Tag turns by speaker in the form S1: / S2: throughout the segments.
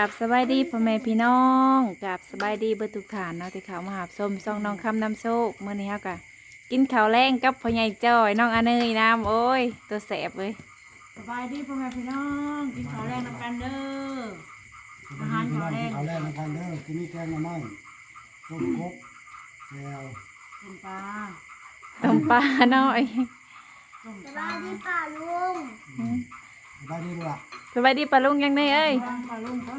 S1: กับสบายดีพ่อแม่พี่น้องกับสบายดีเบิดทุกฐานเนาะที่เขามาหาบส้มซองน้องคำน้ำโชคเมื่อนี้ครับกะกินข้าวแรงกับพ่อใหญ่จ้อยน้องอาเนยน้ำโอ้ย ตัวแสบเลย
S2: สบายดีพ่อแม่พี่น้องกินข้าวแรงนำกันเด้ออาหารข้าวแรง
S3: ข้าวแรงนะครับเด้อที่นี่แกงหน่อไม้ต้มกบแก้ว
S2: กินปลา
S1: ต้มปลาน้อย
S2: ต้ม
S4: ส
S2: ปลา
S4: บายดีป่าลุง
S3: ส บายดีลูกหล่ะ
S1: สบายดีปลาลุงยังไงเอ้ย
S2: ปลาปลาลุงก็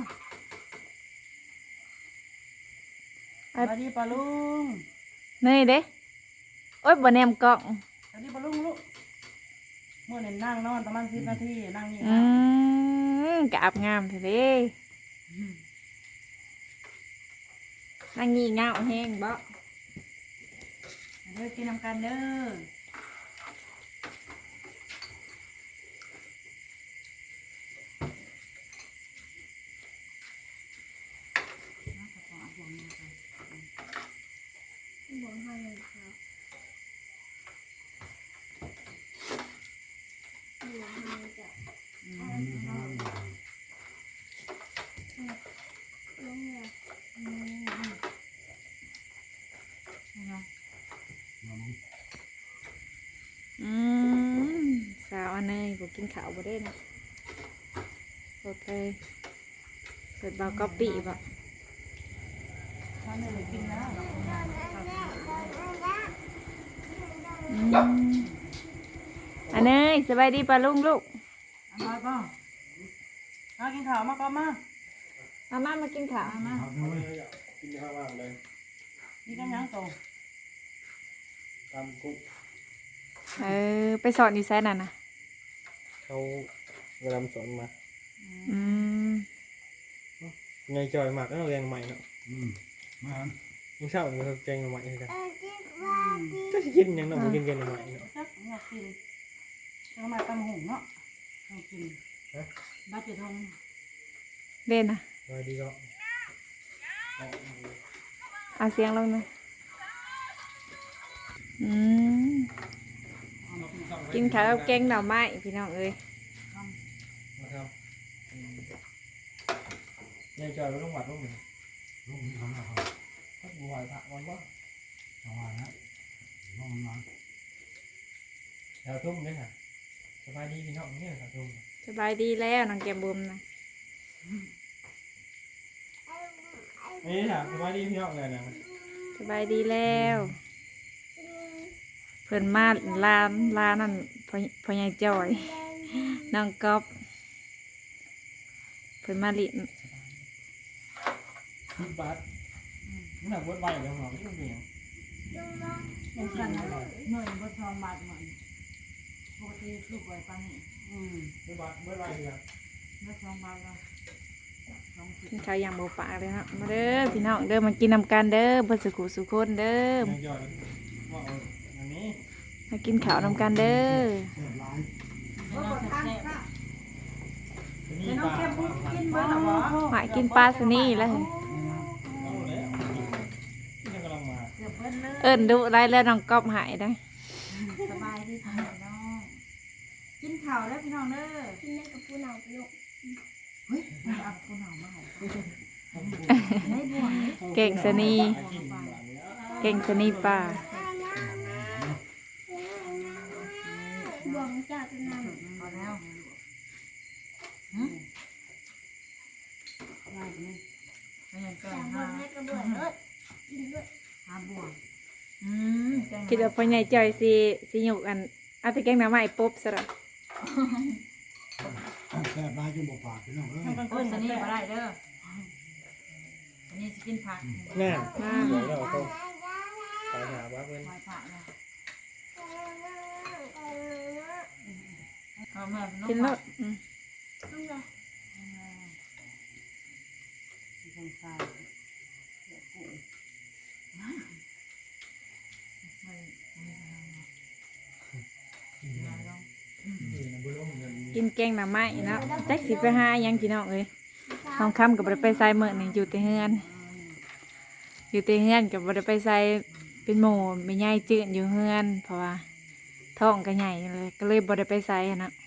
S2: สบายดีปลาลุง
S1: เนยเด้โอ้ยบ่แนมกล่อง
S2: สบายดีปลาลุงลูกเมื่อนี่นั่งนอนประมาณสิบนาทีนั่งนี่
S1: อื
S2: นะ
S1: มกอาบงามเถอะเด้นั่งงี่เงาแห้งบ่
S2: เด้อกินนำกันเด้อ
S4: บอกให้เลยครับบอกให้จะลุงเนี่ย
S1: อืมสาวอาเนยบ่ กินข้าวบ่ได้นะโอเคเปิดเบาก๊อปปี้บ่
S2: ถ้าไม่ได้กินแล้วเราคง
S1: อืมอันเนยสบายดีปะลุงลูก
S2: อันน้อยป่ะมากินข้าวมาก่อนมา
S1: มามามากินข้าว
S2: มามา
S3: ครับด้วย
S5: กินข้าวว่างเลย
S2: นี่กันยังโต
S5: ตำกุ๊ก
S1: เออไปสอนอยู่ไซนั่นนะ
S5: เขาเวลาสอนมา
S1: อืม
S5: ไงจอยมากแล้วเราเรียนใหม่เนาะ
S3: อืมมาหัน
S5: มึงเช้ามึงเขาแกงใหม่ใช่ไหม
S4: เออจิ๊บว่าจิ๊บ
S5: ก็จะกินยังเนาะมึงกินแกงใหม่เนาะ
S2: จักอยากกินจะมาตำหุงเนาะต้องกินบัตรจะทง
S1: เด่นนะ
S5: สวัสดีก็
S1: เอาเสียงลงหน่อยอืม กินข้าวกับแกงหน่อไม้พี่น้องเอ้ย
S5: นะครับไงจอยไปลงวัดลงหนึ่ง
S3: ลูกมีคำนะครับ
S5: ถ้าบัวพระวันว่า
S3: จังหวะนะลงมา
S5: แถวทุ่มเนี่ยค่ะสบายดีพี่น้องเนี่ยแถวทุ่ม
S1: สบายดีแล้วน้องแกมบุมนะ
S5: นี่ค่ะสบายดีพี่น้องเลยนะ
S1: สบายดีแล้ว เพิ่นมาลานลานนั่นพ่อพ่อใหญ่จอยน้องก๊อฟเพิ่นมาลิน
S5: คือบาสมึงหนักบดใบแล้วหรอไม่ต้องเบี่ยง
S2: ยังกันนะหน่วยบททองบาทเหมือนปกติลูกไว้ปันนี่อืม
S5: บดบาสบดใบเลยครับ
S2: บททองบาทละสองสิบ
S1: กินข้าวอย่างโบปากเลยเนาะมาเด้อพี่น้องเด้อมากินนำกันเด้อเพื่อสุขุสุขคนเด้อ มากินข้าวนำกันเด้อ
S3: เสียบหลาย
S2: เป็นน้ำแซ่บ
S5: นี่
S2: ๆน้
S5: ป
S2: อง
S5: ลา
S2: แก้มบุ้กินเบอร์หรอวะ
S1: หากินปลาสนี่แล้ว
S5: เอาแล้วที่กำลังมา
S2: เกือบเบิ้ลเลย
S1: เอิ้นดุได้แล้วน้องก๊อฟหายได้
S2: สบายดีพี่น้องกินข้าวแล้วพี่น้องเด้อ
S4: กินนั่นกับผู้หนาวไปลูก
S2: เฮ้ยไม่เอาคนหนาวมาให้ไม่บ่วงนี่
S1: เก่งสนี
S5: กินหวานแล้ว
S1: เก่งสนีปลา
S4: บวงจากเป็นนาง
S2: พอแล้วฮะอะไรนี่ไม่ยังก็
S4: แต่บ
S2: หาว
S4: งให้กระเบื้องรถกินด้วย
S2: หาบ่วงอืม
S1: คิดว่าพ่อใหญ่จอยสิสิหยกอันเอาแต่แกงหน้ำไม้ปุ๊บซะละ
S3: แซ่บหลายจนบอกปากพี่น้องเอ้ย
S2: เออสนี่มาได้เด้ออันนี้จะกินผัก
S5: แน่
S1: มา
S5: เดี๋ยวเราต้องไปหาบ้าเพื่อน
S2: ไว้ผักนะ เอาแม่
S1: กินรสอืม
S4: ต้องเลย
S2: กินข้าวเดี๋ยวกุ้งไม่ไม่เอาเนาะ
S1: กินแกงหน้ำไม้เนาะแจ็คสิไปหาหยังพี่น้องเอ้ยทองคำกับบ่ได้ไปใส่เมื่อนี่อยู่แต่เฮือน อยู่แต่เฮือนกับบ่ได้ไปใส่เป็นหมูไม่ใหญ่จืดอยู่เฮือน เพราะว่าท้องก็ใหญ่เลยก็เลยบ่ได้ไปใส่หั้นนะ
S2: นั่นลอง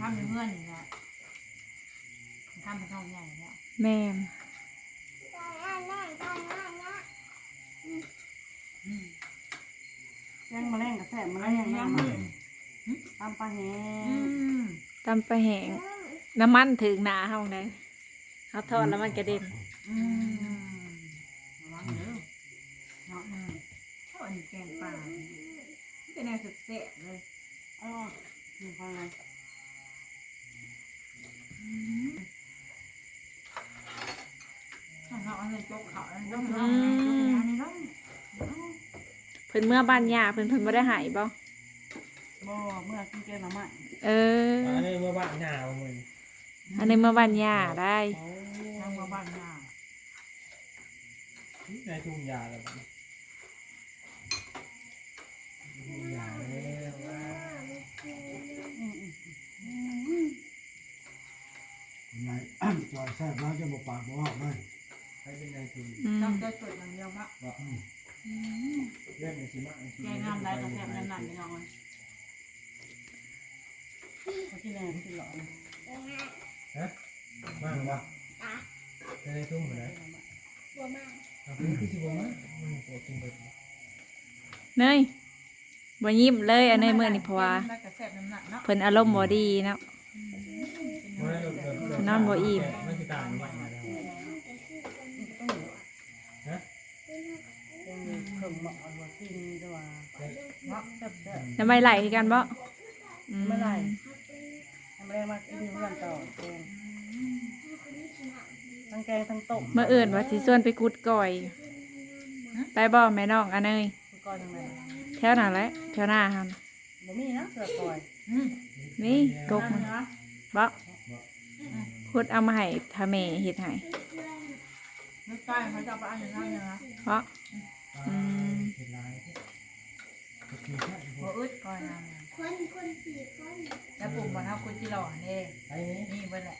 S2: ทำเป็นเพื่อนนี่แหละำเป็นท้องใหญ่แล้ว
S1: แม่น
S2: แกงมะแรงกับแซ่บมะแรงน้ำตำปลาแห้ง
S1: ตำไปลาแห้งน้ำมันถึงหนาเฮาได้เฮาทอดแล้วมันกระเด็น
S2: อืมระวังเด้อเนาะถ้าอันนี้แกงปลาเป็นแนวสุดแซ่บเลย อ๋อมีพออะไรเขาเอาเงินจกเขาแล้วต้องลองอันนี้ลอง
S1: เพิ่นเมื่อบ้านย่าเพิ่นเพิ่นบ่ได้หายบ่
S2: บ่เมื่อกินแกงหน่อไม้
S1: เออ
S5: อันนี้เมื่อบ้านหนาวมึง
S1: อันนี้เมื่อบ้านย่าได้
S2: ทางมาบ้านหน้า
S5: ในทุ่งยาแล้วทุ่งยาแล้วว่า
S3: ไงจอยแซ่บแล้วจะบอกปากบอกว่าไม่
S5: ใครเป็นนายทุน
S1: อืม
S2: ต้องได้สดอย่างเดียวมะ
S5: ว่าเรื่องในสิมา
S2: แกงน้ำได้ก็แซ่บน้ำหนักไม่น้องเขาที่แรงที่หล่อ
S5: ฮะมากวะในทุ่งเหมือนไร
S4: บัวมาก
S5: เอาคือคือสิบมั้งมันปวดกินเบิด
S1: เนยบ่ยิ้มเลยอันเนยมื้อนี้เพราะว่า
S2: ได้ก็แซ่บน้ำหนักเนาะ
S1: เพิ่นอารมณ์บ่ดีเนาะ นอนบ่อิ่ม
S5: มันคือต่างกันมาแล้วฮะ
S2: เพิ่มหมอกบัวกินด้วยเนาะแซ่บแซ่บ
S1: น้ำไม่ไหลคือกันบ่อื
S2: ไม่ไรทำแรงมากินเพื่อนต่อแกงทั้งแกงทั้งต้ม
S1: เมื่ออื่นว่าสิส่วนไปกุดก่อย ไปบ่แม่น้องอันเนย
S2: ก้อยทั้งนั้น
S1: แถวนั้นแหละแถวหน้าหั่น
S2: บ่มีนะเสือก้อย
S1: นี่กกมันบ่พุดเอามาให้ทาแม่เฮ็ดให้
S2: นึกใกล้เขาจะไปอันอย่างนั้นนะ
S1: เพราะอืม
S5: เป็นลาย
S2: บ่อึดก้อยน้
S4: คนคนสี่คนำ
S2: แล้วปลูกบ่เท่าคุณจิหล่อนี่
S5: ไอ้นี่
S2: นี่เบิ่นแหละ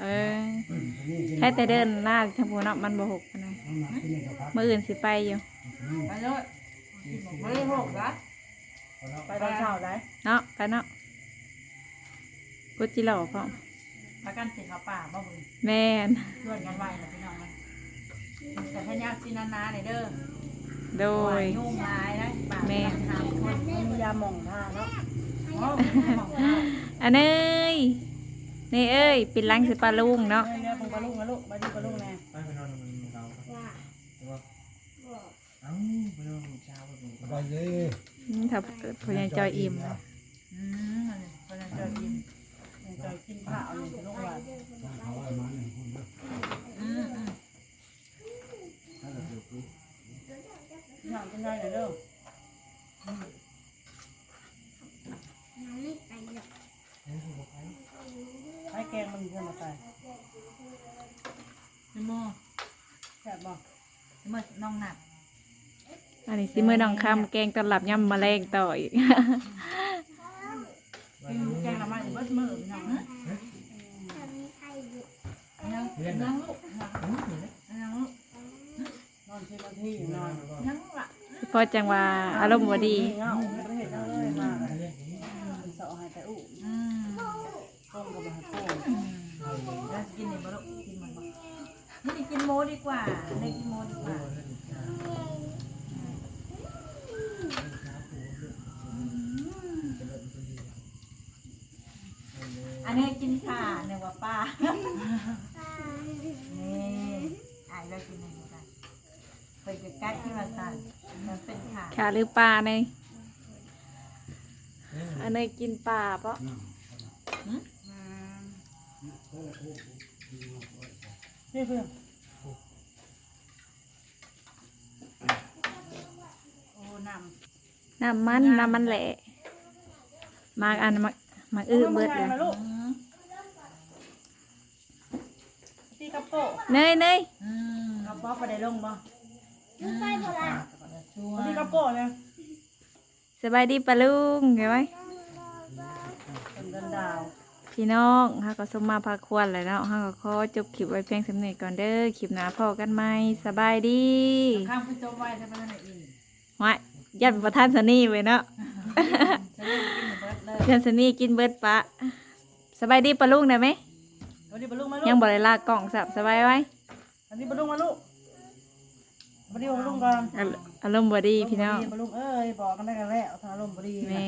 S1: เออ
S3: อันนี้กิน
S1: แค่แต่เดินหน้าทางพูเนาะมันบ่หกปานใด
S3: น้ำหนักกินกับพัก
S1: มื้ออื่นสิไปอยู่
S2: ไปเลยบ่ได้หกละไปตอนเช้าได้
S1: เนาะไปเนาะกุดจิหล่อพร้อม
S2: พากันสิเขาป่าบ่มึง
S1: แม่น
S2: เพื่อนกันไว้นะพี่น้องนะแต่พญาสินานาในเด้อ
S1: โดย
S2: ยุ่งลายนะป่า
S1: แม่
S2: ทางคนมียาหม่องท่าเนาะโอ้หม่องท่า
S1: อันเอ้ยนี่เอ้ยปิดหลังสิปลาลุงเนาะ
S2: เงี้ยปลาลูกนะลูกมาดูปลาลูกแน่
S5: ไปไปนอนมันเรา
S4: ว่า
S5: แต่ว่า
S4: บอก
S5: เอ้าไปนอนเช้าไปดู
S3: ไปเลย
S1: อืมถ้าพยังจอยอิ่ม
S2: อืมคนนั้นเจอกินเจอกินข้าวนี่ลูกว่า
S3: ต้องเขาไอ้มาหนึ่งคนนะ
S2: อืมอืม
S3: ถ้าเราเดือดปุ๊บ
S2: อย่างเป็นไงเด้อ
S4: น้ำไม่ไปหรอก
S5: นี่คือบอกไป
S2: ให้แกงมันเพิ่มมาใส่ พี่โมแซ่บบ่พี่โมน้องหนัก
S1: อันนี้สิมื้อน้องคำแกงตอนหลับย่ำแมลงต่ออีก
S2: กินแกงละมันเบิดมือพี่น้องนะ
S4: ทำใครหยุด
S2: ยังยังลูกยังลูกนอนที่นาทีนอนยังละ
S1: พอจังว่าอารมณ์บ่ดี
S2: เงาประเทศเราเลยมา
S5: เรื่องนี้
S2: เสาหายแต่อู้อืม นี่กินโมดีกว่าในกินโมดีกว่า อันนี้กินข่าเนี่ยว่าป้า นี่อายเรากินอะไรกันไปใกล้ๆที่มาสั่นมันเป็นข่า
S1: ค่ะหรือปลาเนยอันเนยกินปลาเพราะ
S2: นี่เพื่อนโอ้นำ
S1: น้ำมันน้ำมันแหละมากอันมามาอื้อเบิดเลย
S2: ลูกตีกระโปะ
S1: เนยเนย
S2: กระโปะไปได้ลงบ่
S4: ลูกไปพอละ
S2: ตีกระโปะเลย
S1: สบายดีปะลุงเห็นไหม
S2: เป็นดันดาว
S1: พี่น้องฮาก็สมมาพาควรเลยเนาะฮาก็ขอจบคลิปไว้เพียงสำเนีก่อนเด้อ คลิปหน้าพอกันไหมสบายดี
S2: ข้ามผู้ชมไว้จะเป็นอีก
S1: ไว้ยันประทานสนี่ไว้เนาะ
S2: จะเล่นกินเบิร์ดเลย
S1: ยันสนี่กินเบิดปะ สบายดีปะลุงได้ไหม
S6: วันนี้บรรลุมาลูก
S1: ยังบ่ได้ลากกล่องสับสบายไว้
S6: วันนี้บรรลุมาลูกวันนี้บรรลุก่อน
S1: อารอารมณ์บดีพี่น้อง
S6: บรรลุเอ้ยบอกกันได้กันแล้วอารมณ์บดี
S1: แม่